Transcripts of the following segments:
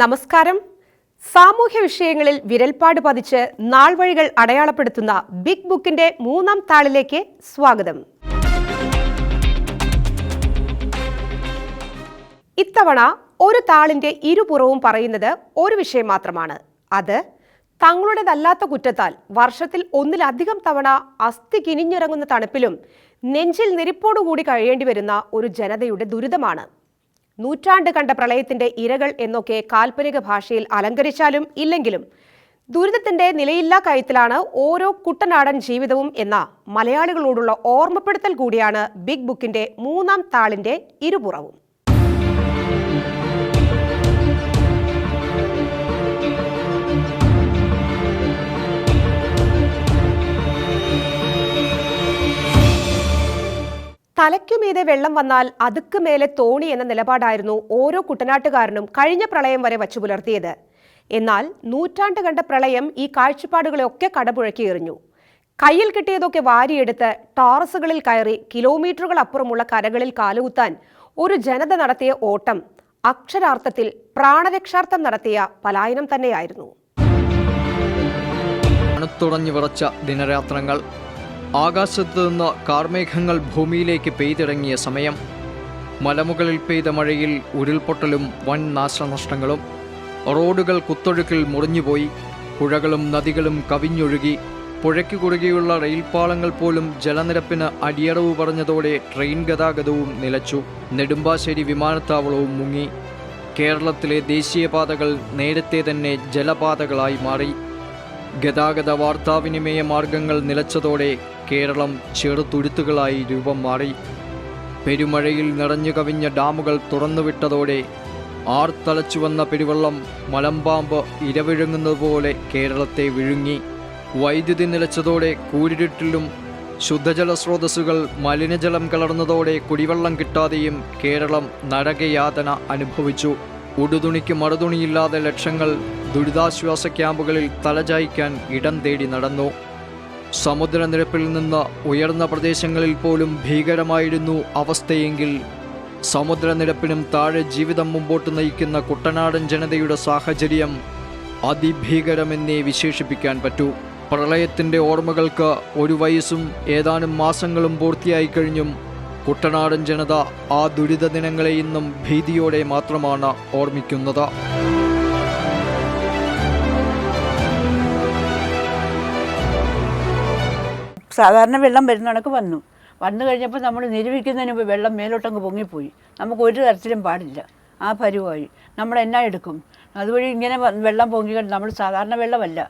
നമസ്കാരം. സാമൂഹ്യ വിഷയങ്ങളിൽ വിരൽപ്പാട് പതിച്ച് നാൾവഴികൾ അടയാളപ്പെടുത്തുന്ന ബിഗ് ബുക്കിന്റെ മൂന്നാം താളിലേക്ക് സ്വാഗതം. ഇത്തവണ ഒരു താളിന്റെ ഇരുപുറവും പറയുന്നത് ഒരു വിഷയം മാത്രമാണ്. അത് തങ്ങളുടേതല്ലാത്ത കുറ്റത്താൽ വർഷത്തിൽ ഒന്നിലധികം തവണ അസ്ഥി കിനിഞ്ഞിറങ്ങുന്ന തണുപ്പിലും നെഞ്ചിൽ നിരിപ്പോടുകൂടി കഴിയേണ്ടി വരുന്ന ഒരു ജനതയുടെ ദുരിതമാണ്. നൂറ്റാണ്ട് കണ്ട പ്രളയത്തിന്റെ ഇരകൾ എന്നൊക്കെ കാൽപ്പനിക ഭാഷയിൽ അലങ്കരിച്ചാലും ഇല്ലെങ്കിലും ദുരിതത്തിന്റെ നിലയില്ലാ കയത്തിലാണ് ഓരോ കുട്ടനാടൻ ജീവിതവും എന്ന മലയാളികളോടുള്ള ഓർമ്മപ്പെടുത്തൽ കൂടിയാണ് ബിഗ് ബുക്കിന്റെ മൂന്നാം താളിന്റെ ഇരുപുറവും. തലയ്ക്കുമീതെ വെള്ളം വന്നാൽ അതുക്ക് മേലെ തോണി എന്ന നിലപാടായിരുന്നു ഓരോ കുട്ടനാട്ടുകാരനും കഴിഞ്ഞ പ്രളയം വരെ വച്ചു പുലർത്തിയത്. എന്നാൽ നൂറ്റാണ്ട് കണ്ട പ്രളയം ഈ കാഴ്ചപ്പാടുകളെയൊക്കെ കടപുഴക്കി എറിഞ്ഞു. കയ്യിൽ കിട്ടിയതൊക്കെ വാരിയെടുത്ത് ടാറസുകളിൽ കയറി കിലോമീറ്ററുകൾ അപ്പുറമുള്ള കരകളിൽ കാലുകുത്താൻ ഒരു ജനത നടത്തിയ ഓട്ടം അക്ഷരാർത്ഥത്തിൽ പ്രാണരക്ഷാർത്ഥം നടത്തിയ പലായനം തന്നെയായിരുന്നു. തുടഞ്ഞു വിറച്ച ദിനരാത്രങ്ങൾ ആകാശത്ത് നിന്ന് കാർമേഘങ്ങൾ ഭൂമിയിലേക്ക് പെയ്തിറങ്ങിയ സമയം മലമുകളിൽ പെയ്ത മഴയിൽ ഉരുൾപൊട്ടലും വൻ നാശനഷ്ടങ്ങളും റോഡുകൾ കുത്തൊഴുക്കിൽ മുറിഞ്ഞുപോയി പുഴകളും നദികളും കവിഞ്ഞൊഴുകി പുഴയ്ക്ക് കുറുകെയുള്ള റെയിൽപാളങ്ങൾ പോലും ജലനിരപ്പിന് അടിയറവ് പറഞ്ഞതോടെ ട്രെയിൻ ഗതാഗതവും നിലച്ചു നെടുമ്പാശ്ശേരി വിമാനത്താവളവും മുങ്ങി. കേരളത്തിലെ ദേശീയപാതകൾ നേരത്തെ തന്നെ ജലപാതകളായി മാറി. ഗതാഗത വാർത്താവിനിമയ മാർഗങ്ങൾ നിലച്ചതോടെ കേരളം ചെറുതുരുത്തുകളായി രൂപം മാറി. പെരുമഴയിൽ നിറഞ്ഞു കവിഞ്ഞ ഡാമുകൾ തുറന്നുവിട്ടതോടെ ആർത്തലച്ചു വന്ന പെരുവെള്ളം മലമ്പാമ്പ് ഇരവിഴുങ്ങുന്നതുപോലെ കേരളത്തെ വിഴുങ്ങി. വൈദ്യുതി നിലച്ചതോടെ കൂരിരുട്ടിലും ശുദ്ധജല സ്രോതസ്സുകൾ മലിനജലം കലർന്നതോടെ കുടിവെള്ളം കിട്ടാതെയും കേരളം നരകയാതന അനുഭവിച്ചു. ഉടുതുണിക്ക് മറുതുണിയില്ലാതെ ലക്ഷങ്ങൾ ദുരിതാശ്വാസ ക്യാമ്പുകളിൽ തലചായ്ക്കാൻ ഇടം തേടി നടന്നു. സമുദ്രനിരപ്പിൽ നിന്ന് ഉയർന്ന പ്രദേശങ്ങളിൽ പോലും ഭീകരമായിരുന്നു അവസ്ഥയെങ്കിൽ സമുദ്രനിരപ്പിനും താഴെ ജീവിതം മുമ്പോട്ട് നയിക്കുന്ന കുട്ടനാടൻ ജനതയുടെ സാഹചര്യം അതിഭീകരമെന്നേ വിശേഷിപ്പിക്കാൻ പറ്റൂ. പ്രളയത്തിന്റെ ഓർമ്മകൾക്ക് ഒരു വയസ്സും ഏതാനും മാസങ്ങളും പൂർത്തിയായി കഴിഞ്ഞും കുട്ടനാടൻ ജനത ആ ദുരിത ദിനങ്ങളെ ഇന്നും ഭീതിയോടെ മാത്രമാണ് ഓർമ്മിക്കുന്നത്. സാധാരണ വെള്ളം വരുന്ന കണക്ക് വന്നു. വന്നു കഴിഞ്ഞപ്പോൾ നമ്മൾ നിരൂപിക്കുന്നതിന് മുമ്പ് വെള്ളം മേലോട്ടങ്ങ് പൊങ്ങിപ്പോയി. നമുക്ക് ഒരു തരത്തിലും പാടില്ല. ആ പരുവായി. നമ്മൾ എന്നാ എടുക്കും? അതുവഴി ഇങ്ങനെ വെള്ളം പൊങ്ങി നമ്മൾ സാധാരണ വെള്ളമല്ല.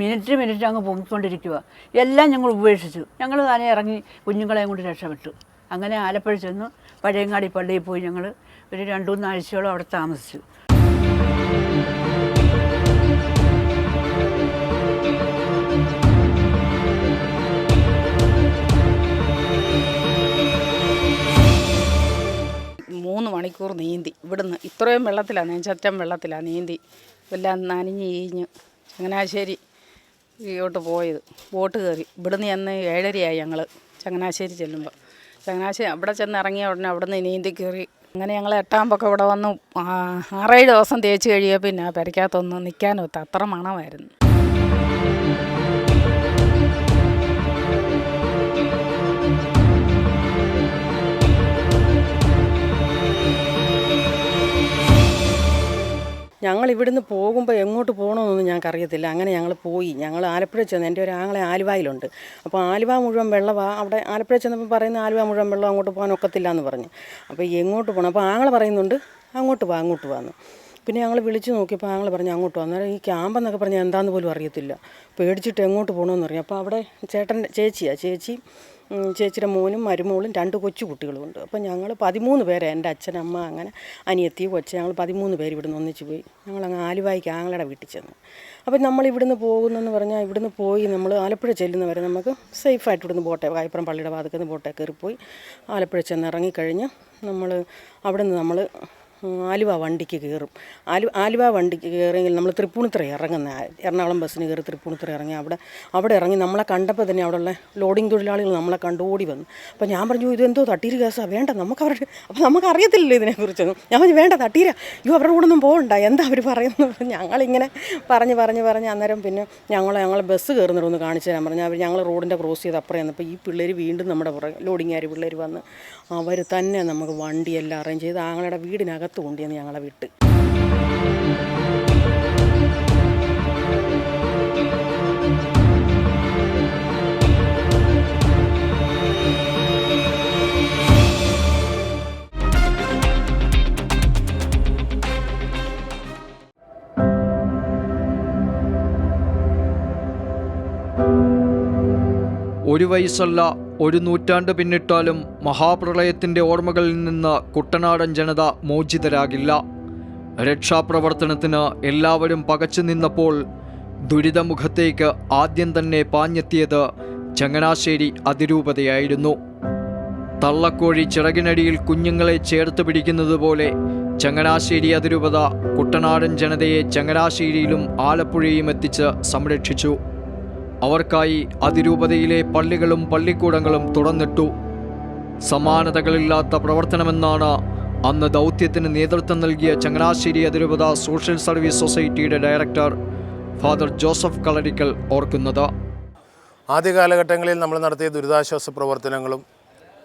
മിനിറ്റ് മിനിറ്റ് അങ്ങ് പൊങ്ങിക്കൊണ്ടിരിക്കുക എല്ലാം ഞങ്ങൾ ഉപേക്ഷിച്ചു. ഞങ്ങൾ തന്നെ ഇറങ്ങി കുഞ്ഞുങ്ങളെയും കൊണ്ട് രക്ഷപ്പെട്ടു. അങ്ങനെ ആലപ്പുഴ ചെന്നു. പഴയങ്ങാടി പള്ളിയിൽ പോയി ഞങ്ങൾ ഒരു രണ്ടു മൂന്നാഴ്ചയോളം അവിടെ താമസിച്ചു. മണിക്കൂർ നീന്തി. ഇവിടുന്ന് ഇത്രയും വെള്ളത്തിലാണ് നെഞ്ചറ്റം വെള്ളത്തിലാണ് നീന്തി. എല്ലാം നനഞ്ഞ് ഈഞ്ഞ്. ചങ്ങനാശ്ശേരി ഇങ്ങോട്ട് പോയത്. ബോട്ട് കയറി. ഇവിടുന്ന് ചെന്ന് ഏഴരയായി ഞങ്ങൾ ചങ്ങനാശ്ശേരി ചെല്ലുമ്പോൾ ചങ്ങനാശ്ശേരി അവിടെ ചെന്ന് ഇറങ്ങിയ ഉടനെ അവിടുന്ന് നീന്തി കയറി. അങ്ങനെ ഞങ്ങൾ എട്ടാകുമ്പോൾ ഇവിടെ വന്ന്. ആറേഴ് ദിവസം തേച്ച് കഴിയുക പിന്നെ പെരയ്ക്കകത്തൊന്നും നിൽക്കാനൊത്ത അത്ര മണമായിരുന്നു. ഞങ്ങൾ ഇവിടുന്ന് പോകുമ്പോൾ എങ്ങോട്ട് പോകണമെന്നൊന്നും ഞങ്ങൾക്ക് അറിയത്തില്ല അങ്ങനെ ഞങ്ങൾ പോയി. ഞങ്ങൾ ആലപ്പുഴ ചെന്ന് എന്റെ ഒരു ആങ്ങളെ ആലുവായിലുണ്ട്. അപ്പോൾ ആലുവ മുഴുവൻ വെള്ളമാണ് അവിടെ ആലപ്പുഴ ചെന്നപ്പോൾ പറയുന്ന ആലുവ മുഴുവൻ വെള്ളം അങ്ങോട്ട് പോകാൻ ഒക്കത്തില്ല എന്ന് പറഞ്ഞു അപ്പോൾ എങ്ങോട്ട് പോകണം അപ്പോൾ ആങ്ങളെ പറയുന്നുണ്ട് അങ്ങോട്ട് പോകാം അങ്ങോട്ട് പോകാമെന്ന് പിന്നെ ഞങ്ങൾ വിളിച്ചു നോക്കിയപ്പോൾ ആങ്ങൾ പറഞ്ഞു അങ്ങോട്ട് അന്നേരം ഈ ക്യാമ്പെന്നൊക്കെ പറഞ്ഞാൽ എന്താണെന്ന് പോലും അറിയത്തില്ല. പേടിച്ചിട്ട് എങ്ങോട്ട് പോകണമെന്ന് അറിയാം. അപ്പോൾ അവിടെ ചേട്ടന്റെ ചേച്ചിയാണ് ചേച്ചി ചേച്ചിയുടെ മോനും മരുമോളും രണ്ട് കൊച്ചു കുട്ടികളുമുണ്ട് അപ്പോൾ ഞങ്ങൾ പതിമൂന്ന് പേരെ എന്റെ അച്ഛനമ്മ അങ്ങനെ അനിയത്തി കൊച്ച. ഞങ്ങൾ പതിമൂന്ന് പേര് ഇവിടുന്ന് ഒന്നിച്ച് പോയി. ഞങ്ങൾ അങ്ങ് ആലുവായിക്ക് ആങ്ങളുടെ വീട്ടിൽ ചെന്നു. അപ്പോൾ നമ്മൾ ഇവിടുന്ന് പോകുന്നെന്ന് പറഞ്ഞാൽ ഇവിടുന്ന് പോയി നമ്മൾ ആലപ്പുഴ ചെല്ലുന്നവരെ നമുക്ക് സേഫായിട്ട് ഇവിടുന്ന് ബോട്ടെ വായ്പുറം പള്ളിയുടെ ഭാഗത്തുനിന്ന് ബോട്ടെ കയറിപ്പോയി ആലപ്പുഴ ചെന്ന് ഇറങ്ങിക്കഴിഞ്ഞ് നമ്മൾ അവിടുന്ന് നമ്മൾ ആലുവ വണ്ടിക്ക് കയറും. ആലു ആലുവ വണ്ടിക്ക് കയറിയെങ്കിൽ നമ്മൾ തൃപ്പൂണിത്തുറ ഇറങ്ങുന്ന. എറണാകുളം ബസ്സിന് കയറി തൃപ്പൂണിത്തുറ ഇറങ്ങി അവിടെ അവിടെ ഇറങ്ങി നമ്മളെ കണ്ടപ്പോൾ തന്നെ അവിടെയുള്ള ലോഡിംഗ് തൊഴിലാളികൾ നമ്മളെ കണ്ട് ഓടി വന്നു. അപ്പോൾ ഞാൻ പറഞ്ഞു ഇതെന്തോ തട്ടീര് കേസാണ് വേണ്ട നമുക്ക് അവരുടെ അപ്പോൾ നമുക്ക് അറിയത്തില്ലല്ലോ ഇതിനെക്കുറിച്ചൊന്നും. ഞാൻ പറഞ്ഞു വേണ്ട തട്ടീര അയ്യോ അവരുടെ കൂടെ ഒന്നും പോകണ്ട എന്താ അവർ പറയുന്നത് ഞങ്ങളിങ്ങനെ പറഞ്ഞ് പറഞ്ഞ് പറഞ്ഞ് അന്നേരം പിന്നെ ഞങ്ങൾ ഞങ്ങൾ ബസ് കയറുന്നിടന്ന് കാണിച്ചു തരാൻ പറഞ്ഞു. അവർ ഞങ്ങൾ റോഡിന്റെ ക്രോസ് ചെയ്ത് അപ്പുറം ചെന്നപ്പോൾ ഈ പിള്ളേർ വീണ്ടും നമ്മുടെ പുറകെ ലോഡിങ്ങാർ പിള്ളേർ വന്ന് അവർ തന്നെ നമുക്ക് വണ്ടിയെല്ലാം അറേഞ്ച് ചെയ്ത് ആങ്ങളുടെ വീടിനകത്ത് കൊണ്ടുവന്ന് ഞങ്ങളെ വിട്ട്. ഒരു വയസ്സല്ല ഒരു നൂറ്റാണ്ട് പിന്നിട്ടാലും മഹാപ്രളയത്തിന്റെ ഓർമ്മകളിൽ നിന്ന് കുട്ടനാടൻ ജനത മോചിതരാകില്ല. രക്ഷാപ്രവർത്തനത്തിന് എല്ലാവരും പകച്ചു നിന്നപ്പോൾ ദുരിതമുഖത്തേക്ക് ആദ്യം തന്നെ പാഞ്ഞെത്തിയത് ചങ്ങനാശ്ശേരി അതിരൂപതയായിരുന്നു. തള്ളക്കോഴി ചിറകിനടിയിൽ കുഞ്ഞുങ്ങളെ ചേർത്ത് പിടിക്കുന്നത് പോലെ ചങ്ങനാശ്ശേരി അതിരൂപത കുട്ടനാടൻ ജനതയെ ചങ്ങനാശ്ശേരിയിലും ആലപ്പുഴയും എത്തിച്ച് സംരക്ഷിച്ചു. അവർക്കായി അതിരൂപതയിലെ പള്ളികളും പള്ളിക്കൂടങ്ങളും തുറന്നിട്ടു. സമാനതകളില്ലാത്ത പ്രവർത്തനമെന്നാണ് അന്ന് ദൗത്യത്തിന് നേതൃത്വം നൽകിയ ചങ്ങനാശ്ശേരി അതിരൂപത സോഷ്യൽ സർവീസ് സൊസൈറ്റിയുടെ ഡയറക്ടർ ഫാദർ ജോസഫ് കളരിക്കൽ ഓർക്കുന്നത്. ആദ്യ കാലഘട്ടങ്ങളിൽ നമ്മൾ നടത്തിയ ദുരിതാശ്വാസ പ്രവർത്തനങ്ങളും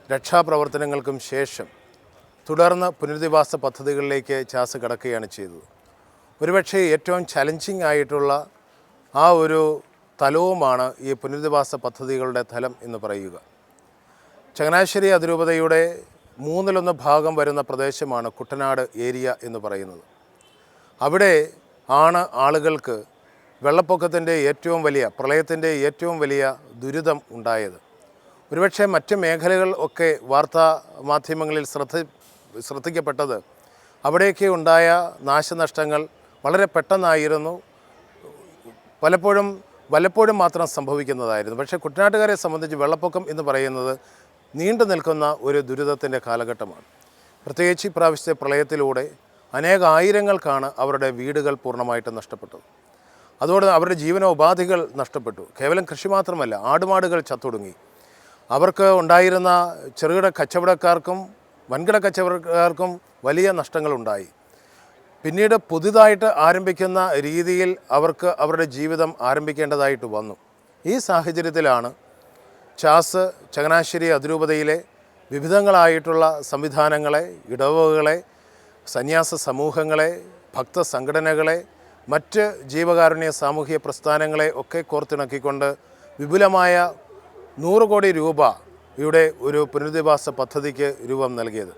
രക്ഷാപ്രവർത്തനങ്ങൾക്കും ശേഷം തുടർന്ന് പുനരധിവാസ പദ്ധതികളിലേക്ക് ചാസ് കടക്കുകയാണ് ചെയ്തത്. ഒരുപക്ഷെ ഏറ്റവും ചലഞ്ചിങ് ആയിട്ടുള്ള ആ ഒരു തലവുമാണ് ഈ പുനരധിവാസ പദ്ധതികളുടെ തലം എന്ന് പറയുക. ചങ്ങനാശ്ശേരി അതിരൂപതയുടെ മൂന്നിലൊന്ന് ഭാഗം വരുന്ന പ്രദേശമാണ് കുട്ടനാട് ഏരിയ എന്ന് പറയുന്നത്. അവിടെ ആണ് ആളുകൾക്ക് വെള്ളപ്പൊക്കത്തിന്റെ ഏറ്റവും വലിയ പ്രളയത്തിന്റെ ഏറ്റവും വലിയ ദുരിതം ഉണ്ടായത്. ഒരുപക്ഷെ മറ്റ് മേഖലകൾ ഒക്കെ വാർത്താ മാധ്യമങ്ങളിൽ ശ്രദ്ധ ശ്രദ്ധിക്കപ്പെട്ടത് അവിടെയൊക്കെ ഉണ്ടായ നാശനഷ്ടങ്ങൾ വളരെ പെട്ടെന്നായിരുന്നു. പലപ്പോഴും വല്ലപ്പോഴും മാത്രം സംഭവിക്കുന്നതായിരുന്നു. പക്ഷേ കുട്ടനാട്ടുകാരെ സംബന്ധിച്ച് വെള്ളപ്പൊക്കം എന്ന് പറയുന്നത് നീണ്ടു നിൽക്കുന്ന ഒരു ദുരിതത്തിന്റെ കാലഘട്ടമാണ്. പ്രത്യേകിച്ച് ഇപ്രാവശ്യത്തെ പ്രളയത്തിലൂടെ അനേകായിരങ്ങൾക്കാണ് അവരുടെ വീടുകൾ പൂർണമായിട്ട് നഷ്ടപ്പെട്ടത്. അതോടെ അവരുടെ ജീവനോപാധികൾ നഷ്ടപ്പെട്ടു. കേവലം കൃഷി മാത്രമല്ല ആടുമാടുകൾ ചത്തൊടുങ്ങി. അവർക്ക് ഉണ്ടായിരുന്ന ചെറുകിട കച്ചവടക്കാർക്കും വൻകിട കച്ചവടക്കാർക്കും വലിയ നഷ്ടങ്ങളുണ്ടായി. പിന്നീട് പുതുതായിട്ട് ആരംഭിക്കുന്ന രീതിയിൽ അവർക്ക് അവരുടെ ജീവിതം ആരംഭിക്കേണ്ടതായിട്ട് വന്നു. ഈ സാഹചര്യത്തിലാണ് ചാസ് ചങ്ങനാശ്ശേരി അതിരൂപതയിലെ വിവിധങ്ങളായിട്ടുള്ള സംവിധാനങ്ങളെ ഇടവകകളെ സന്യാസ സമൂഹങ്ങളെ ഭക്ത സംഘടനകളെ മറ്റ് ജീവകാരുണ്യ സാമൂഹിക പ്രസ്ഥാനങ്ങളെ ഒക്കെ കോർത്തിണക്കിക്കൊണ്ട് വിപുലമായ നൂറ് കോടി രൂപയുടെ ഒരു പുനരധിവാസ പദ്ധതിക്ക് രൂപം നൽകിയത്.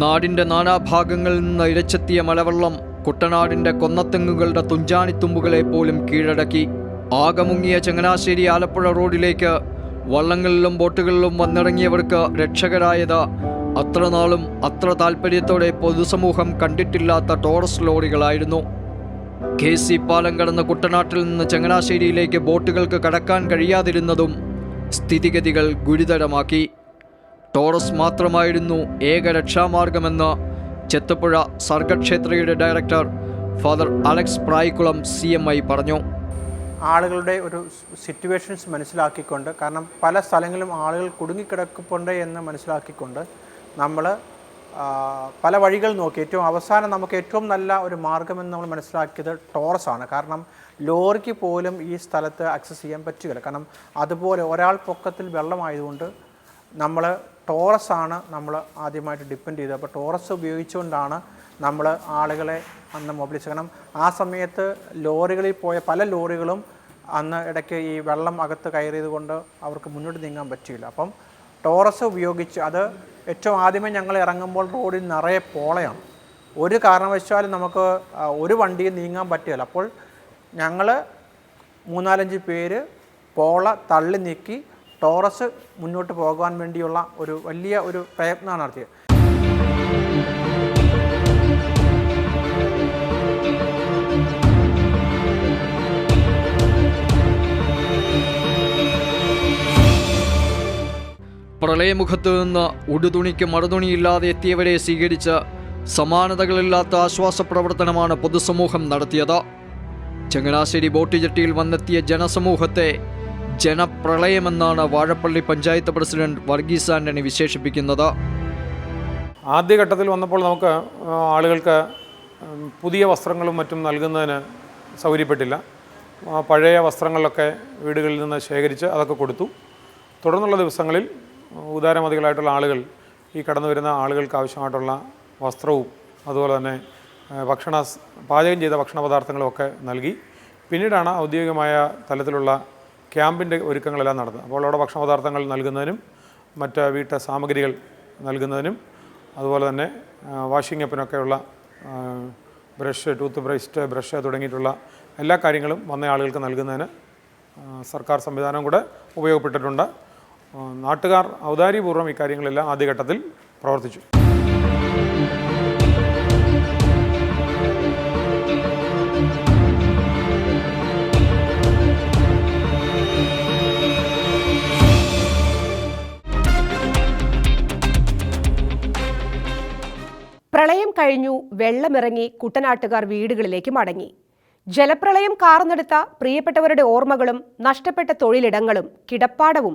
നാടിന്റെ നാനാഭാഗങ്ങളിൽ നിന്ന് ഇരച്ചെത്തിയ മലവെള്ളം കുട്ടനാടിന്റെ കൊന്നത്തെങ്ങുകളുടെ തുഞ്ചാണിത്തുമ്പുകളെ പോലും കീഴടക്കി. ആകമുങ്ങിയ ചങ്ങനാശ്ശേരി ആലപ്പുഴ റോഡിലേക്ക് വള്ളങ്ങളിലും ബോട്ടുകളിലും വന്നിറങ്ങിയവർക്ക് രക്ഷകരായത്. അത്ര നാളും അത്ര താൽപ്പര്യത്തോടെ പൊതുസമൂഹം കണ്ടിട്ടില്ലാത്ത ടോറസ് ലോറികളായിരുന്നു. കെ സി പാലം കടന്ന് കുട്ടനാട്ടിൽ നിന്ന് ചങ്ങനാശ്ശേരിയിലേക്ക് ബോട്ടുകൾക്ക് കടക്കാൻ കഴിയാതിരുന്നതും സ്ഥിതിഗതികൾ ഗുരുതരമാക്കി. ടോറസ് മാത്രമായിരുന്നു ഏക രക്ഷാമാർഗമെന്ന് ചെത്തപ്പുഴ സർഗക്ഷേത്രയുടെ director father Alex Prayikkulam C M I പറഞ്ഞു. ആളുകളുടെ ഒരു സിറ്റുവേഷൻസ് മനസ്സിലാക്കിക്കൊണ്ട് കാരണം പല സ്ഥലങ്ങളിലും ആളുകൾ കുടുങ്ങിക്കിടക്കുന്നുണ്ട് എന്ന് മനസ്സിലാക്കിക്കൊണ്ട് നമ്മൾ പല വഴികൾ നോക്കി. ഏറ്റവും അവസാനം നമുക്ക് ഏറ്റവും നല്ല ഒരു മാർഗമെന്ന് നമ്മൾ മനസ്സിലാക്കിയത് ടോറസ് ആണ് കാരണം ലോറിക്ക് പോലും ഈ സ്ഥലത്ത് ആക്സസ് ചെയ്യാൻ പറ്റുകയില്ല. കാരണം അതുപോലെ ഒരാൾ പൊക്കത്തിൽ വെള്ളമായതുകൊണ്ട് നമ്മൾ ടോറസ് ആണ് നമ്മൾ ആദ്യമായിട്ട് ഡിപ്പെൻഡ് ചെയ്തത്. അപ്പോൾ ടോറസ് ഉപയോഗിച്ചുകൊണ്ടാണ് നമ്മൾ ആളുകളെ അന്ന് മൊബിലൈസ് കാരണം ആ സമയത്ത് ലോറികളിൽ പോയ പല ലോറികളും അന്ന് ഇടയ്ക്ക് ഈ വെള്ളം അകത്ത് കയറിയത് കൊണ്ട് അവർക്ക് മുന്നോട്ട് നീങ്ങാൻ പറ്റിയില്ല. അപ്പം ടോറസ് ഉപയോഗിച്ച് അത് ഏറ്റവും ആദ്യമേ ഞങ്ങൾ ഇറങ്ങുമ്പോൾ റോഡിൽ നിറയെ പോളയാണ്. ഒരു കാരണവശാലും നമുക്ക് ഒരു വണ്ടിയും നീങ്ങാൻ പറ്റില്ല അപ്പോൾ ഞങ്ങൾ മൂന്നാലഞ്ച് പേര് പോള തള്ളി നീക്കി ടോറസ് മുന്നോട്ട് പോകാൻ വേണ്ടിയുള്ള ഒരു വലിയ ഒരു പ്രയത്നമാണ് നടത്തിയത്. പ്രളയമുഖത്ത് നിന്ന് ഉടുതുണിക്ക് മറുതുണിയില്ലാതെ എത്തിയവരെ സ്വീകരിച്ച് സമാനതകളില്ലാത്ത ആശ്വാസ പ്രവർത്തനമാണ് പൊതുസമൂഹം നടത്തിയത്. ചങ്ങനാശ്ശേരി ബോട്ട് ജെട്ടിയിൽ വന്നെത്തിയ ജനസമൂഹത്തെ ജനപ്രളയമെന്നാണ് വാഴപ്പള്ളി പഞ്ചായത്ത് പ്രസിഡന്റ് വർഗീസ് ആന്റണി വിശേഷിപ്പിക്കുന്നത്. ആദ്യഘട്ടത്തിൽ വന്നപ്പോൾ നമുക്ക് ആളുകൾക്ക് പുതിയ വസ്ത്രങ്ങളും മറ്റും നൽകുന്നതിന് സൗകര്യപ്പെട്ടില്ല. പഴയ വസ്ത്രങ്ങളിലൊക്കെ വീടുകളിൽ നിന്ന് ശേഖരിച്ച് അതൊക്കെ കൊടുത്തു. തുടർന്നുള്ള ദിവസങ്ങളിൽ ഉദാരമതികളായിട്ടുള്ള ആളുകൾ ഈ കടന്നു വരുന്ന ആളുകൾക്ക് ആവശ്യമായിട്ടുള്ള വസ്ത്രവും അതുപോലെ തന്നെ ഭക്ഷണ പാചകം ചെയ്ത ഭക്ഷണ പദാർത്ഥങ്ങളും ഒക്കെ നൽകി. പിന്നീടാണ് ഔദ്യോഗികമായ തലത്തിലുള്ള ക്യാമ്പിന്റെ ഒരുക്കങ്ങളെല്ലാം നടന്നു. അപ്പോൾ അവിടെ ഭക്ഷണ പദാർത്ഥങ്ങൾ നൽകുന്നതിനും മറ്റ് വീട്ടു സാമഗ്രികൾ നൽകുന്നതിനും അതുപോലെ തന്നെ വാഷിംഗ് അപ്പിനൊക്കെയുള്ള ബ്രഷ് ടൂത്ത് ബ്രസ്റ്റ് ബ്രഷ് തുടങ്ങിയിട്ടുള്ള എല്ലാ കാര്യങ്ങളും വന്ന ആളുകൾക്ക് നൽകുന്നതിന് സർക്കാർ സംവിധാനം കൂടെ ഉപയോഗപ്പെട്ടിട്ടുണ്ട്. നാട്ടുകാർ ഔദാര്യപൂർവം ഇക്കാര്യങ്ങളെല്ലാം ആദ്യഘട്ടത്തിൽ പ്രവർത്തിച്ചു. പ്രളയം കഴിഞ്ഞു വെള്ളമിറങ്ങി കുട്ടനാട്ടുകാർ വീടുകളിലേക്ക് മടങ്ങി. ജലപ്രളയം കാർന്നെടുത്ത പ്രിയപ്പെട്ടവരുടെ ഓർമ്മകളും നഷ്ടപ്പെട്ട തൊഴിലിടങ്ങളും കിടപ്പാടവും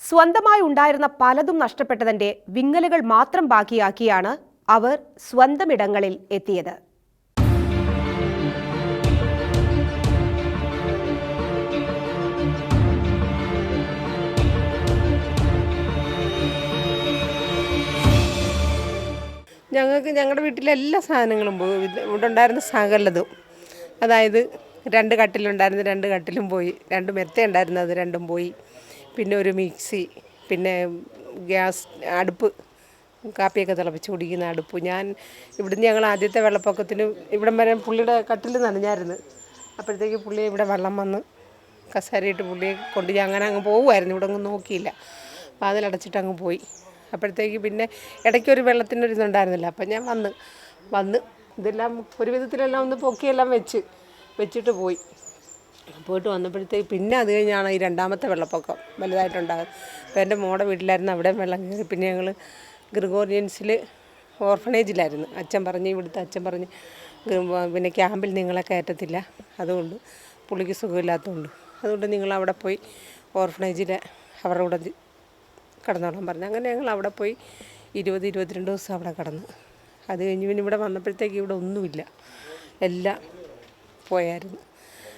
സ്വന്തമായി ഉണ്ടായിരുന്ന പലതും നഷ്ടപ്പെട്ടതിന്റെ വിങ്ങലുകൾ മാത്രം ബാക്കിയാക്കിയാണ് അവർ സ്വന്തം ഇടങ്ങളിൽ എത്തിയത്. ഞങ്ങൾക്ക് ഞങ്ങളുടെ വീട്ടിലെ എല്ലാ സാധനങ്ങളും പോയി. ഇവിടെ ഉണ്ടായിരുന്ന സകലതും. അതായത് രണ്ട് കട്ടിലുണ്ടായിരുന്ന രണ്ട് കട്ടിലും പോയി. രണ്ട് മെത്ത ഉണ്ടായിരുന്നു അത് രണ്ടും പോയി. പിന്നെ ഒരു മിക്സി പിന്നെ ഗ്യാസ് അടുപ്പ് കാപ്പിയൊക്കെ തിളപ്പിച്ച് കുടിക്കുന്ന അടുപ്പ്. ഞാൻ ഇവിടുന്ന് ഞങ്ങൾ ആദ്യത്തെ വെള്ളപ്പൊക്കത്തിന് ഇവിടം വരെ പുള്ളിയുടെ കട്ടിൽ നനഞ്ഞായിരുന്നു. അപ്പോഴത്തേക്ക് പുള്ളി ഇവിടെ വെള്ളം വന്ന് കസേരയിട്ട് പുള്ളിയെ കൊണ്ട് ഞാൻ അങ്ങനെ അങ്ങ് പോകുമായിരുന്നു ഇവിടെ അങ്ങ് നോക്കിയില്ല. വാതിലടച്ചിട്ട് അങ്ങ് പോയി. അപ്പോഴത്തേക്ക് പിന്നെ ഇടയ്ക്കൊരു വെള്ളത്തിന്റെ ഒരു ഇതുണ്ടായിരുന്നില്ല. അപ്പം ഞാൻ വന്ന് വന്ന് ഇതെല്ലാം ഒരു വിധത്തിലെല്ലാം ഒന്ന് പൊക്കിയെല്ലാം വെച്ച് വെച്ചിട്ട് പോയി. പോയിട്ട് വന്നപ്പോഴത്തേക്ക് പിന്നെ അത് കഴിഞ്ഞാണ് ഈ രണ്ടാമത്തെ വെള്ളപ്പൊക്കം വലുതായിട്ടുണ്ടാകുന്നത് അപ്പോൾ എന്റെ മോടെ വീട്ടിലായിരുന്നു അവിടെ വെള്ളം കയറി. പിന്നെ ഞങ്ങൾ ഗ്രിഗോറിയൻസിൽ ഓർഫണേജിലായിരുന്നു. അച്ഛൻ പറഞ്ഞ് ഇവിടുത്തെ അച്ഛൻ പറഞ്ഞ് പിന്നെ ക്യാമ്പിൽ നിങ്ങളെ കയറ്റത്തില്ല. അതുകൊണ്ട് പുള്ളിക്ക് സുഖമില്ലാത്തതുകൊണ്ട്. അതുകൊണ്ട് നിങ്ങൾ അവിടെ പോയി ഓർഫണേജിലെ അവരുടെ കൂടെ കിടന്നോളാൻ പറഞ്ഞു. അങ്ങനെ ഞങ്ങൾ അവിടെ പോയി ഇരുപത് ഇരുപത്തിരണ്ട് ദിവസം അവിടെ കിടന്നു. അത് കഴിഞ്ഞ് പിന്നെ ഇവിടെ വന്നപ്പോഴത്തേക്ക് ഇവിടെ ഒന്നുമില്ല. എല്ലാം പോയായിരുന്നു.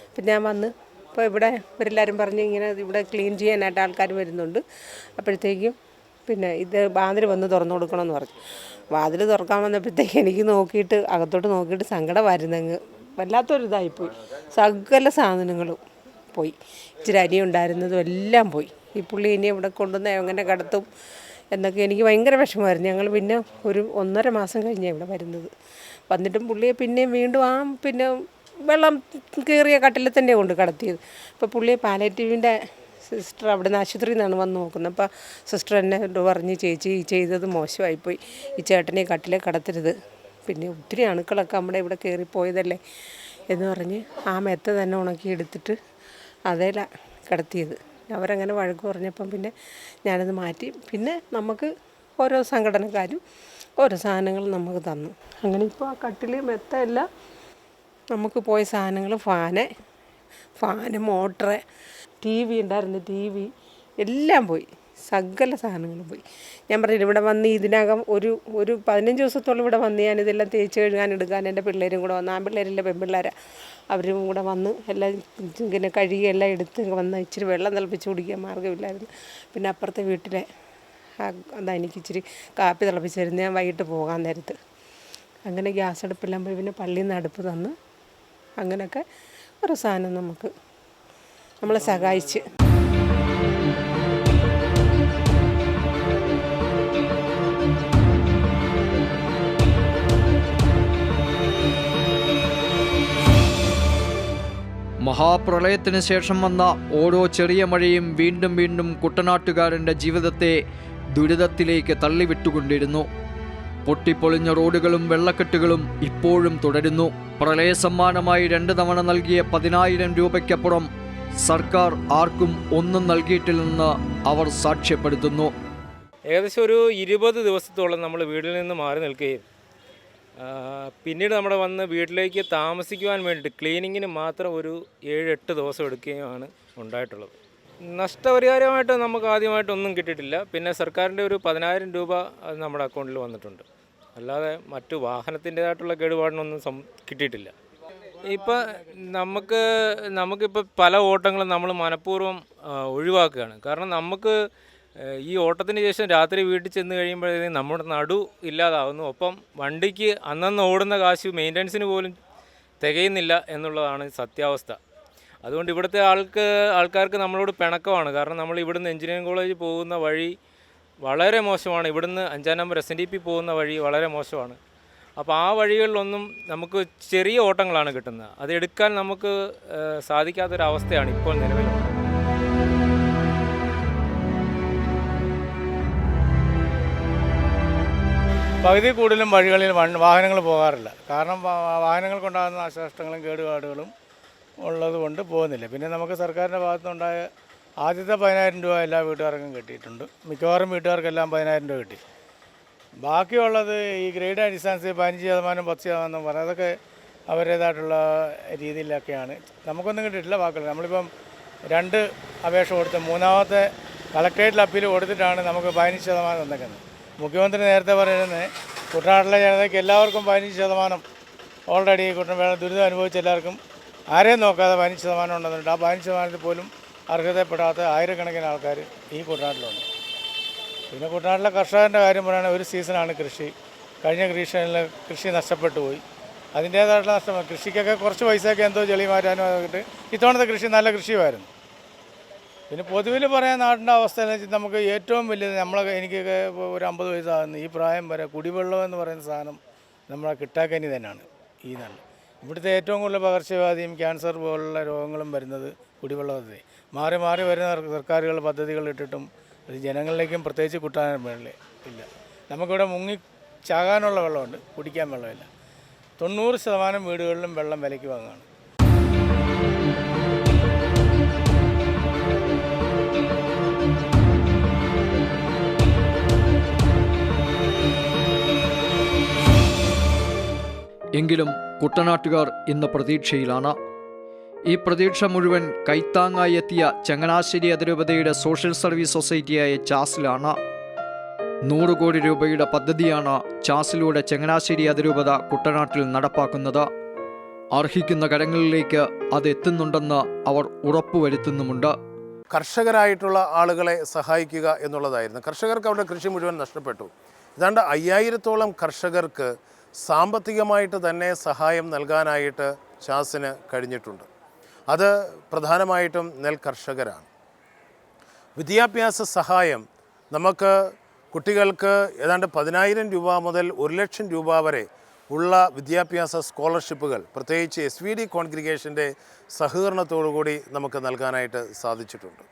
അപ്പം ഞാൻ വന്ന് ഇപ്പോൾ ഇവിടെ ഇവരെല്ലാവരും പറഞ്ഞ് ഇങ്ങനെ ഇവിടെ ക്ലീൻ ചെയ്യാനായിട്ട് ആൾക്കാർ വരുന്നുണ്ട്. അപ്പോഴത്തേക്കും പിന്നെ ഇത് വാതിൽ വന്ന് തുറന്നു കൊടുക്കണമെന്ന് പറഞ്ഞു. വാതിൽ തുറക്കാൻ വന്നപ്പോഴത്തേക്ക് എനിക്ക് നോക്കിയിട്ട് അകത്തോട്ട് നോക്കിയിട്ട് സങ്കടമായിരുന്നു അങ്ങ് വല്ലാത്തൊരു ഇതായിപ്പോയി സകല സാധനങ്ങളും. പോയി. ഇച്ചിരി അരി ഉണ്ടായിരുന്നതും എല്ലാം പോയി. ഈ പുള്ളി ഇനി ഇവിടെ കൊണ്ടുവന്ന് എങ്ങനെ കടത്തും എന്നൊക്കെ എനിക്ക് ഭയങ്കര വിഷമമായിരുന്നു. ഞങ്ങൾ പിന്നെ ഒരു ഒന്നര മാസം കഴിഞ്ഞാണ് ഇവിടെ വരുന്നത്. വന്നിട്ടും പുള്ളിയെ പിന്നെയും വീണ്ടും ആ പിന്നെ വെള്ളം കയറിയ കട്ടിൽ തന്നെ കൊണ്ട് കടത്തിയത്. അപ്പോൾ പുള്ളിയെ പാലേറ്റീവിന്റെ സിസ്റ്റർ അവിടുന്ന് ആശുപത്രിയിൽ നിന്നാണ് വന്ന് നോക്കുന്നത്. അപ്പോൾ സിസ്റ്റർ എന്നെ പറഞ്ഞ് ചേച്ചി ഈ ചെയ്തത് മോശമായിപ്പോയി. ഈ ചേട്ടനെ കട്ടിലെ കടത്തരുത്. പിന്നെ ഒത്തിരി അണുക്കളൊക്കെ നമ്മുടെ ഇവിടെ കയറിപ്പോയതല്ലേ? എന്ന് പറഞ്ഞ് ആ മെത്ത തന്നെ ഉണക്കി എടുത്തിട്ട് അതേല കിടത്തിയത്. അവരങ്ങനെ വഴക്ക് പറഞ്ഞപ്പം പിന്നെ ഞാനത് മാറ്റി. പിന്നെ നമുക്ക് ഓരോ സംഘടനക്കാരും ഓരോ സാധനങ്ങൾ നമുക്ക് തന്നു. അങ്ങനെ ഇപ്പോൾ ആ കട്ടിൽ മെത്തെല്ലാം നമുക്ക് പോയ സാധനങ്ങൾ fan fan motor T V ഉണ്ടായിരുന്നു ടി വി. എല്ലാം പോയി. സകല സാധനങ്ങളും പോയി. ഞാൻ പറഞ്ഞില്ല ഇവിടെ വന്ന് ഇതിനകം ഒരു ഒരു പതിനഞ്ച് ദിവസത്തോളം ഇവിടെ വന്ന് ഞാൻ ഇതെല്ലാം തേച്ച് കഴുകാൻ എടുക്കാൻ എന്റെ പിള്ളേരും കൂടെ വന്ന്. ആ പിള്ളേരില്ല പെൺപിള്ളേരാ. അവരും കൂടെ വന്ന് എല്ലാം ഇങ്ങനെ കഴുകി എല്ലാം എടുത്ത് വന്ന് ഇച്ചിരി വെള്ളം തിളപ്പിച്ച് കുടിക്കാൻ മാർഗമില്ലായിരുന്നു. പിന്നെ അപ്പുറത്തെ വീട്ടിലെ അതാ എനിക്ക് ഇച്ചിരി കാപ്പി തിളപ്പിച്ച് തരുന്നത് ഞാൻ വൈകിട്ട് പോകാൻ നേരത്ത്. അങ്ങനെ ഗ്യാസ് അടുപ്പെല്ലാം പോയി. പിന്നെ പള്ളിയിൽ നിന്ന് അടുപ്പ് തന്ന് അങ്ങനെയൊക്കെ ഒരു സാധനം നമുക്ക് നമ്മളെ സഹായിച്ച്. മഹാപ്രളയത്തിന് ശേഷം വന്ന ഓരോ ചെറിയ മഴയും വീണ്ടും വീണ്ടും കുട്ടനാട്ടുകാരന്റെ ജീവിതത്തെ ദുരിതത്തിലേക്ക് തള്ളിവിട്ടുകൊണ്ടിരുന്നു. പൊട്ടിപ്പൊളിഞ്ഞ റോഡുകളും വെള്ളക്കെട്ടുകളും ഇപ്പോഴും തുടരുന്നു. പ്രളയ സമ്മാനമായി രണ്ട് തവണ നൽകിയ പതിനായിരം രൂപയ്ക്കപ്പുറം സർക്കാർ ആർക്കും ഒന്നും നൽകിയിട്ടില്ലെന്ന് അവർ സാക്ഷ്യപ്പെടുത്തുന്നു. ഏകദേശം ഒരു ഇരുപത് ദിവസത്തോളം നമ്മൾ വീട്ടിൽ നിന്ന് മാറി നിൽക്കുകയും പിന്നീട് നമ്മുടെ വന്ന് വീട്ടിലേക്ക് താമസിക്കുവാൻ വേണ്ടിയിട്ട് ക്ലീനിങ്ങിന് മാത്രം ഒരു ഏഴ് എട്ട് ദിവസം എടുക്കുകയാണ് ഉണ്ടായിട്ടുള്ളത്. നഷ്ടപരിഹാരമായിട്ട് നമുക്ക് ആദ്യമായിട്ടൊന്നും കിട്ടിയിട്ടില്ല. പിന്നെ സർക്കാരിന്റെ ഒരു പതിനായിരം രൂപ നമ്മുടെ അക്കൗണ്ടിൽ വന്നിട്ടുണ്ട്. അല്ലാതെ മറ്റു വാഹനത്തിന്റേതായിട്ടുള്ള കേടുപാടിനൊന്നും സം കിട്ടിയിട്ടില്ല. ഇപ്പം നമുക്ക് നമുക്കിപ്പോൾ പല ഓട്ടങ്ങളും നമ്മൾ മനഃപൂർവം ഒഴിവാക്കുകയാണ്. കാരണം നമുക്ക് ഈ ഓട്ടത്തിന് ശേഷം രാത്രി വീട്ടിൽ ചെന്ന് കഴിയുമ്പോഴത്തേക്കും നമ്മുടെ നടു ഇല്ലാതാവുന്നു. ഒപ്പം വണ്ടിക്ക് അന്നന്ന് ഓടുന്ന കാശ് മെയിന്റനൻസിന് പോലും തികയുന്നില്ല എന്നുള്ളതാണ് സത്യാവസ്ഥ. അതുകൊണ്ട് ഇവിടുത്തെ ആൾക്ക് ആൾക്കാർക്ക് നമ്മളോട് പിണക്കമാണ്. കാരണം നമ്മൾ ഇവിടുന്ന് എഞ്ചിനീയറിംഗ് കോളേജ് പോകുന്ന വഴി വളരെ മോശമാണ്. ഇവിടുന്ന് അഞ്ചാം number S N D P പോകുന്ന വഴി വളരെ മോശമാണ്. അപ്പോൾ ആ വഴികളിലൊന്നും നമുക്ക് ചെറിയ ഓട്ടങ്ങളാണ് കിട്ടുന്നത്. അത് എടുക്കാൻ നമുക്ക് സാധിക്കാത്തൊരവസ്ഥയാണ് ഇപ്പോൾ നിലവിലുള്ളത്. പകുതി കൂടുതലും വഴികളിൽ വാഹനങ്ങൾ പോകാറില്ല. കാരണം വാഹനങ്ങൾ വാഹനങ്ങൾക്കുണ്ടാകുന്ന നാശനഷ്ടങ്ങളും കേടുപാടുകളും ഉള്ളത് കൊണ്ട് പോകുന്നില്ല. പിന്നെ നമുക്ക് സർക്കാരിന്റെ ഭാഗത്തുനിന്നുണ്ടായ ആദ്യത്തെ പതിനായിരം രൂപ എല്ലാ വീട്ടുകാർക്കും കിട്ടിയിട്ടുണ്ട്. മിക്കവാറും വീട്ടുകാർക്കെല്ലാം പതിനായിരം രൂപ കിട്ടി. ബാക്കിയുള്ളത് ഈ ഗ്രേഡ് അടിസ്ഥാനത്തിൽ പതിനഞ്ച് ശതമാനം പത്ത് ശതമാനം പറഞ്ഞ അതൊക്കെ അവരുടേതായിട്ടുള്ള രീതിയിലൊക്കെയാണ്. നമുക്കൊന്നും കിട്ടിയിട്ടില്ല ബാക്കിയുള്ള നമ്മളിപ്പം രണ്ട് അപേക്ഷ കൊടുത്ത് മൂന്നാമത്തെ കളക്ട്രേറ്റിൽ അപ്പീൽ കൊടുത്തിട്ടാണ് നമുക്ക് പതിനഞ്ച് ശതമാനം തന്നേക്കുന്നത്. മുഖ്യമന്ത്രി നേരത്തെ പറയുന്നത് കുട്ടനാട്ടിലെ ജനതയ്ക്ക് എല്ലാവർക്കും പതിനഞ്ച് ശതമാനം ഓൾറെഡി കുട്ടനാട് ദുരിതം അനുഭവിച്ച എല്ലാവർക്കും ആരെയും നോക്കാതെ പതിനഞ്ച് ശതമാനം ഉണ്ടെന്നുണ്ട്. ആ പതിനഞ്ച് ശതമാനത്തിൽ പോലും അർഹതപ്പെടാത്ത ആയിരക്കണക്കിന് ആൾക്കാർ ഈ കുട്ടനാട്ടിലുണ്ട്. പിന്നെ കുട്ടനാട്ടിലെ കർഷകന്റെ കാര്യം പറയുകയാണെങ്കിൽ ഒരു സീസണാണ് കൃഷി. കഴിഞ്ഞ കൃഷിയിൽ കൃഷി നഷ്ടപ്പെട്ടു പോയി. അതിന്റേതായിട്ടുള്ള നഷ്ടം. കൃഷിക്കൊക്കെ കുറച്ച് പൈസയൊക്കെ എന്തോ ചെളി മാറ്റാനും അതൊക്കെ ഇത്തവണത്തെ കൃഷി നല്ല കൃഷിയുമായിരുന്നു. പിന്നെ പൊതുവിൽ പറയാൻ നാടിന്റെ അവസ്ഥ എന്ന് വെച്ചാൽ നമുക്ക് ഏറ്റവും വലിയ നമ്മളെ എനിക്കൊക്കെ ഒരു അമ്പത് വയസ്സാകുന്നു. ഈ പ്രായം വരെ കുടിവെള്ളം എന്ന് പറയുന്ന സാധനം നമ്മളെ കിട്ടാക്കനി തന്നെയാണ്. ഈ നാട് ഇവിടുത്തെ ഏറ്റവും കൂടുതൽ പകർച്ചവ്യാധിയും ക്യാൻസർ പോലുള്ള രോഗങ്ങളും വരുന്നത് കുടിവെള്ള പദ്ധതി മാറി മാറി വരുന്ന സർക്കാരുകൾ പദ്ധതികൾ ഇട്ടിട്ടും അത് ജനങ്ങളിലേക്കും പ്രത്യേകിച്ച് കുട്ടാനും വെള്ളേ ഇല്ല. നമുക്കിവിടെ മുങ്ങി ചാകാനുള്ള വെള്ളമുണ്ട്. കുടിക്കാൻ വെള്ളമില്ല. തൊണ്ണൂറ് ശതമാനം വീടുകളിലും വെള്ളം വിലയ്ക്ക് വാങ്ങുകയാണ്. എങ്കിലും കുട്ടനാട്ടുകാർ ഇന്ന് പ്രതീക്ഷയിലാണ്. ഈ പ്രതീക്ഷ മുഴുവൻ കൈത്താങ്ങായി എത്തിയ ചങ്ങനാശ്ശേരി അതിരൂപതയുടെ സോഷ്യൽ സർവീസ് സൊസൈറ്റിയായ ചാസിലാണ്. നൂറ് കോടി രൂപയുടെ പദ്ധതിയാണ് ചാസിലൂടെ ചങ്ങനാശ്ശേരി അതിരൂപത കുട്ടനാട്ടിൽ നടപ്പാക്കുന്നത്. അർഹിക്കുന്ന കരങ്ങളിലേക്ക് അത് എത്തുന്നുണ്ടെന്ന് അവർ ഉറപ്പുവരുത്തുന്നുമുണ്ട്. കർഷകരായിട്ടുള്ള ആളുകളെ സഹായിക്കുക എന്നുള്ളതായിരുന്നു. കർഷകർക്ക് അവരുടെ കൃഷി മുഴുവൻ നഷ്ടപ്പെട്ടു. ഏതാണ്ട് അയ്യായിരത്തോളം കർഷകർക്ക് സാമ്പത്തികമായിട്ട് തന്നെ സഹായം നൽകാനായിട്ട് ചാസിന് കഴിഞ്ഞിട്ടുണ്ട്. അത് പ്രധാനമായിട്ടും നെൽ കർഷകരാണ്. വിദ്യാഭ്യാസ സഹായം നമുക്ക് കുട്ടികൾക്ക് ഏതാണ്ട് പതിനായിരം രൂപ മുതൽ ഒരു ലക്ഷം രൂപ വരെ ഉള്ള വിദ്യാഭ്യാസ സ്കോളർഷിപ്പുകൾ പ്രത്യേകിച്ച് എസ് വി ഡി കോൺഗ്രിഗേഷന്റെ സഹകരണത്തോടുകൂടി നമുക്ക് നൽകാനായിട്ട് സാധിച്ചിട്ടുണ്ട്.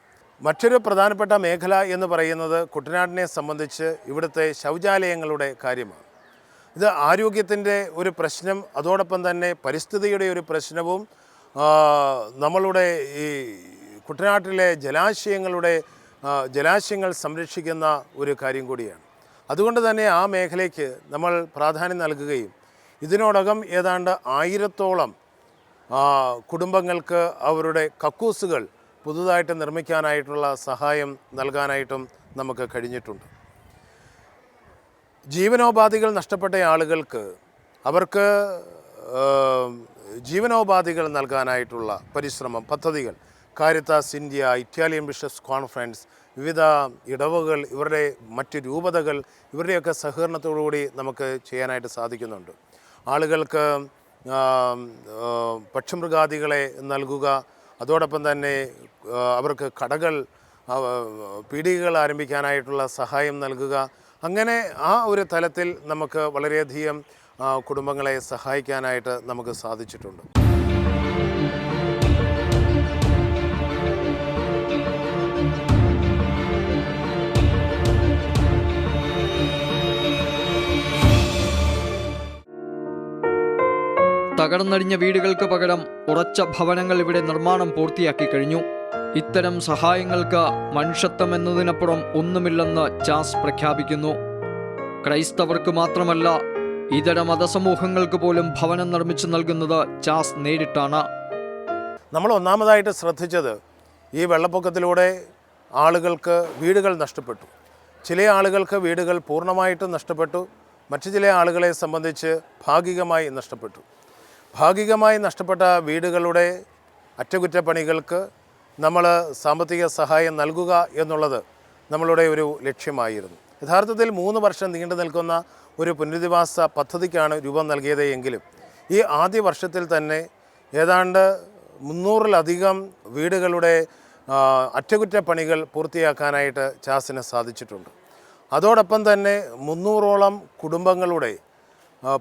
മറ്റൊരു പ്രധാനപ്പെട്ട മേഖല എന്ന് പറയുന്നത് കുട്ടനാടിനെ സംബന്ധിച്ച് ഇവിടുത്തെ ശൗചാലയങ്ങളുടെ കാര്യമാണ്. ഇത് ആരോഗ്യത്തിന്റെ ഒരു പ്രശ്നം അതോടൊപ്പം തന്നെ പരിസ്ഥിതിയുടെ ഒരു പ്രശ്നവും നമ്മളുടെ ഈ കുട്ടനാട്ടിലെ ജലാശയങ്ങളുടെ ജലാശയങ്ങൾ സംരക്ഷിക്കുന്ന ഒരു കാര്യം കൂടിയാണ്. അതുകൊണ്ട് തന്നെ ആ മേഖലയ്ക്ക് നമ്മൾ പ്രാധാന്യം നൽകുകയും ഇതിനോടകം ഏതാണ്ട് ആയിരത്തോളം കുടുംബങ്ങൾക്ക് അവരുടെ കക്കൂസുകൾ പുതുതായിട്ട് നിർമ്മിക്കാനായിട്ടുള്ള സഹായം നൽകാനായിട്ടും നമുക്ക് കഴിഞ്ഞിട്ടുണ്ട്. ജീവനോപാധികൾ നഷ്ടപ്പെട്ട ആളുകൾക്ക് അവർക്ക് ജീവനോപാധികൾ നൽകാനായിട്ടുള്ള പരിശ്രമം പദ്ധതികൾ Caritas India Italian bishops conference വിവിധ ഇടവകൾ ഇവരുടെ മറ്റ് രൂപതകൾ ഇവരുടെയൊക്കെ സഹകരണത്തോടുകൂടി നമുക്ക് ചെയ്യാനായിട്ട് സാധിക്കുന്നുണ്ട്. ആളുകൾക്ക് പക്ഷമൃഗാദികളെ നൽകുക അതോടൊപ്പം തന്നെ അവർക്ക് കടകൾ പീടികകൾ ആരംഭിക്കാനായിട്ടുള്ള സഹായം നൽകുക അങ്ങനെ ആ ഒരു തലത്തിൽ നമുക്ക് വളരെയധികം കുടുംബങ്ങളെ സഹായിക്കാനായിട്ട് നമുക്ക് സാധിച്ചിട്ടുണ്ട്. തകർന്നടിഞ്ഞ വീടുകൾക്ക് പകരം ഉറച്ച ഭവനങ്ങൾ ഇവിടെ നിർമ്മാണം പൂർത്തിയാക്കി കഴിഞ്ഞു. ഇത്തരം സഹായങ്ങൾക്ക് മനുഷ്യത്വം എന്നതിനപ്പുറം ഒന്നുമില്ലെന്ന് ചാസ് പ്രഖ്യാപിക്കുന്നു. ക്രൈസ്തവർക്ക് മാത്രമല്ല ഇതര മതസമൂഹങ്ങൾക്ക് പോലും ഭവനം നിർമ്മിച്ചു നൽകുന്നത് ചാസ് നേരിട്ടാണ്. നമ്മൾ ഒന്നാമതായിട്ട് ശ്രദ്ധിച്ചത് ഈ വെള്ളപ്പൊക്കത്തിലൂടെ ആളുകൾക്ക് വീടുകൾ നഷ്ടപ്പെട്ടു. ചില ആളുകൾക്ക് വീടുകൾ പൂർണമായിട്ടും നഷ്ടപ്പെട്ടു. മറ്റു ചില ആളുകളെ സംബന്ധിച്ച് ഭാഗികമായി നഷ്ടപ്പെട്ടു. ഭാഗികമായി നഷ്ടപ്പെട്ട വീടുകളുടെ അറ്റകുറ്റപ്പണികൾക്ക് നമ്മൾ സാമ്പത്തിക സഹായം നൽകുക എന്നുള്ളത് നമ്മളുടെ ഒരു ലക്ഷ്യമായിരുന്നു. യഥാർത്ഥത്തിൽ മൂന്ന് വർഷം നീണ്ടു നിൽക്കുന്ന ഒരു പുനരധിവാസ പദ്ധതിക്കാണ് രൂപം നൽകിയത് എങ്കിലും ഈ ആദ്യ വർഷത്തിൽ തന്നെ ഏതാണ്ട് മുന്നൂറിലധികം വീടുകളുടെ അറ്റകുറ്റപ്പണികൾ പൂർത്തിയാക്കാനായിട്ട് ചാസിന് സാധിച്ചിട്ടുണ്ട്. അതോടൊപ്പം തന്നെ മുന്നൂറോളം കുടുംബങ്ങളുടെ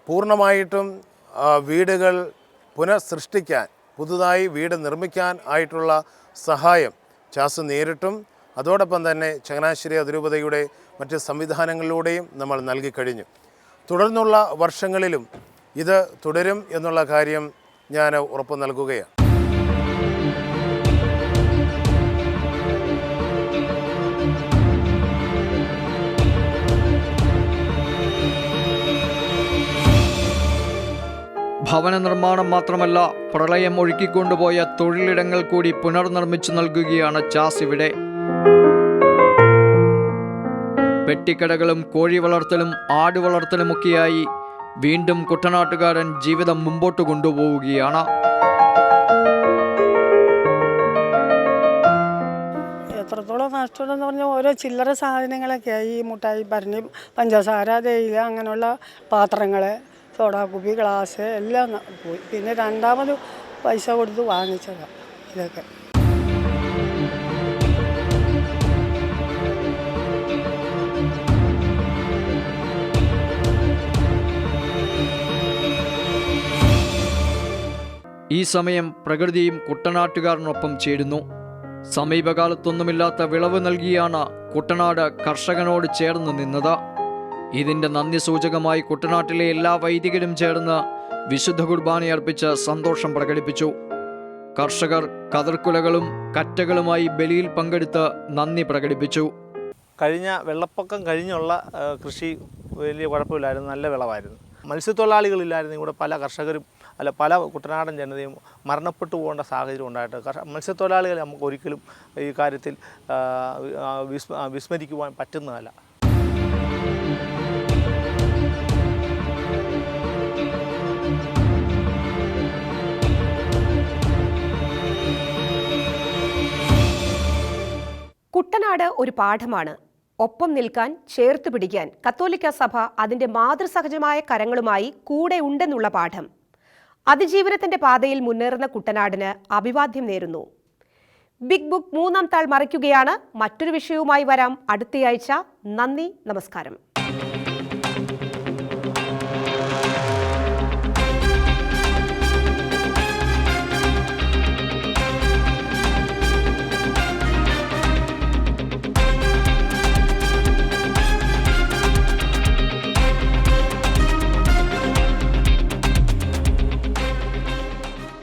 പൂർണമായിട്ടും വീടുകൾ പുനഃസൃഷ്ടിക്കാൻ പുതുതായി വീട് നിർമ്മിക്കാൻ ആയിട്ടുള്ള സഹായം ചാസ് നേരിട്ടും അതോടൊപ്പം തന്നെ ചങ്ങനാശ്ശേരി അതിരൂപതയുടെ മറ്റ് സംവിധാനങ്ങളിലൂടെയും നമ്മൾ നൽകി കഴിഞ്ഞു. തുടർന്നുള്ള വർഷങ്ങളിലും ഇത് തുടരും എന്നുള്ള കാര്യം ഞാൻ ഉറപ്പ് നൽകുകയാണ്. ഭവന നിർമ്മാണം മാത്രമല്ല പ്രളയം ഒഴുക്കിക്കൊണ്ടുപോയ തൊഴിലിടങ്ങൾ കൂടി പുനർനിർമ്മിച്ചു നൽകുകയാണ് ചാസ് ഇവിടെ. പെട്ടിക്കടകളും കോഴി വളർത്തലും ആട് വളർത്തലുമൊക്കെയായി വീണ്ടും കുട്ടനാട്ടുകാരൻ ജീവിതം മുമ്പോട്ട് കൊണ്ടുപോവുകയാണ്. എത്രത്തോളം നഷ്ടം എന്ന് പറഞ്ഞാൽ ഓരോ ചില്ലറ സാധനങ്ങളൊക്കെയായി ഈ മുട്ടായി ഭരണി പഞ്ചസാര തേയില അങ്ങനെയുള്ള പാത്രങ്ങൾ സോഡാക്കുപ്പി ഗ്ലാസ് എല്ലാം പോയി. പിന്നെ രണ്ടാമത് പൈസ കൊടുത്ത് വാങ്ങിച്ചതാണ് ഇതൊക്കെ. ഈ സമയം പ്രകൃതിയും കുട്ടനാട്ടുകാരനൊപ്പം ചേരുന്നു. സമീപകാലത്തൊന്നുമില്ലാത്ത വിളവ് നൽകിയാണ് കുട്ടനാട് കർഷകനോട് ചേർന്ന് നിന്നത്. ഇതിന്റെ നന്ദി സൂചകമായി കുട്ടനാട്ടിലെ എല്ലാ വൈദികരും ചേർന്ന് വിശുദ്ധ കുർബാനയർപ്പിച്ച് സന്തോഷം പ്രകടിപ്പിച്ചു. കർഷകർ കതിർക്കുലകളും കറ്റകളുമായി ബലിയിൽ പങ്കെടുത്ത് നന്ദി പ്രകടിപ്പിച്ചു. കഴിഞ്ഞ വെള്ളപ്പൊക്കം കഴിഞ്ഞുള്ള കൃഷി വലിയ കുഴപ്പമില്ലായിരുന്നു നല്ല വിളവായിരുന്നു. മത്സ്യത്തൊഴിലാളികളില്ലായിരുന്നു ഇവിടെ പല കർഷകരും അല്ല പല കുട്ടനാടൻ ജനതയും മരണപ്പെട്ടു പോകേണ്ട സാഹചര്യം ഉണ്ടായിട്ട്. കർഷ മത്സ്യത്തൊഴിലാളികളെ നമുക്ക് ഒരിക്കലും ഈ കാര്യത്തിൽ വിസ്മരിക്കുവാൻ പറ്റുന്നതല്ല. കുട്ടനാട് ഒരു പാഠമാണ്. ഒപ്പം നിൽക്കാൻ ചേർത്ത് പിടിക്കാൻ കത്തോലിക്ക സഭ അതിന്റെ മാതൃസഹജമായ കരങ്ങളുമായി കൂടെ ഉണ്ടെന്നുള്ള പാഠം. അതിജീവനത്തിന്റെ പാതയിൽ മുന്നേറുന്ന കുട്ടനാടിന് അഭിവാദ്യം നേരുന്നു. ബിഗ് ബുക്ക് മൂന്നാം താൾ മറിക്കുകയാണ്. മറ്റൊരു വിഷയവുമായി വരാം അടുത്തയാഴ്ച. നന്ദി നമസ്കാരം.